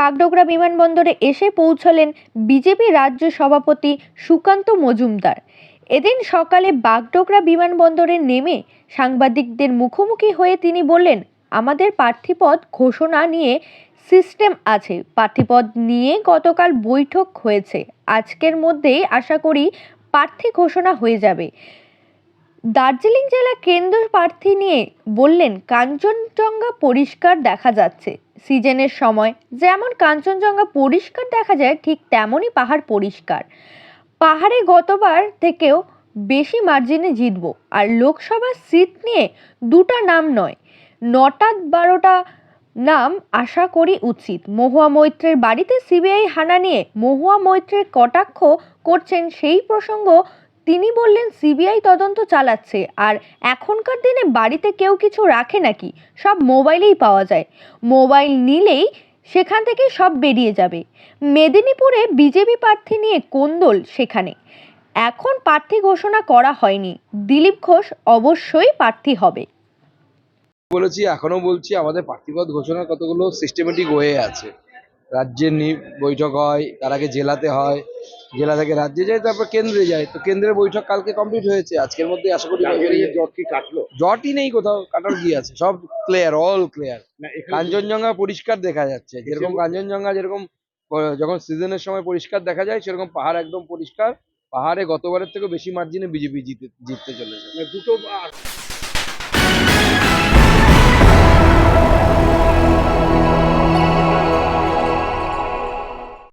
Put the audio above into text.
বাগডোগরা বিমানবন্দরে এসে পৌঁছলেন বিজেপি রাজ্য সভাপতি সুকান্ত মজুমদার। এদিন সকালে বাগডোগরা বিমানবন্দরে নেমে সাংবাদিকদের মুখোমুখি হয়ে তিনি বললেন, আমাদের প্রার্থীপদ ঘোষণা নিয়ে সিস্টেম আছে। প্রার্থীপদ নিয়ে গতকাল বৈঠক হয়েছে। আজকের মধ্যেই আশা করি প্রার্থী ঘোষণা হয়ে যাবে। দার্জিলিং জেলা কেন্দ্র প্রার্থী নিয়ে বললেন, কাঞ্চনজঙ্ঘা পরিষ্কার দেখা যাচ্ছে। সিজনের সময় যেমন কাঞ্চনজঙ্ঘা পরিষ্কার দেখা যায়, ঠিক তেমনই পাহাড় পরিষ্কার। পাহাড়ে গতবার থেকেও বেশি মার্জিনে জিতব। আর লোকসভার সিট নিয়ে দুটা নাম নয়, নটা বারোটা নাম আশা করি উচিত। মহুয়া মৈত্রের বাড়িতে সিবিআই হানা নিয়ে মহুয়া মৈত্রের কটাক্ষ করছেন সেই প্রসঙ্গ তিনি বললেন, সিবিআই তদন্ত চালাচ্ছে, আর এখনকার দিনে বাড়িতে কেউ কিছু রাখে নাকি? সব মোবাইলেই পাওয়া যায়। মোবাইল নিলেই সেখান থেকে সব বেরিয়ে যাবে। মেদিনীপুরে বিজেপি প্রার্থী নিয়ে কোন্দল সেখানে? এখন প্রার্থী ঘোষণা করা হয়নি। দিলীপ ঘোষ অবশ্যই প্রার্থী হবে। বলেছি এখনও বলছি, আমাদের প্রার্থীপদ ঘোষণা কতগুলো সিস্টেমেটিক ওয়ে আছে। রাজ্যের বৈঠক হয়, তার আগে জেলাতে হয় জেলা থেকে রাজ্যে যায় তারপর কেন্দ্রে যায়। তো কেন্দ্রের বৈঠক কালকে কমপ্লিট হয়েছে। আজকের মধ্যে আশা করি দার্জিলিংয়ের কি কাটলো? জটই নেই কোথাও কাটার কি আছে? সব ক্লিয়ার অল ক্লিয়ার কাঞ্চনজঙ্ঘা পরিষ্কার দেখা যাচ্ছে। যেরকম কাঞ্চনজঙ্ঘা যেরকম যখন সিজনের সময় পরিষ্কার দেখা যায় সেরকম পাহাড় একদম পরিষ্কার। পাহাড়ে গতবারের থেকে বেশি মার্জিনে বিজেপি জিতে জিততে চলেছে। দুটো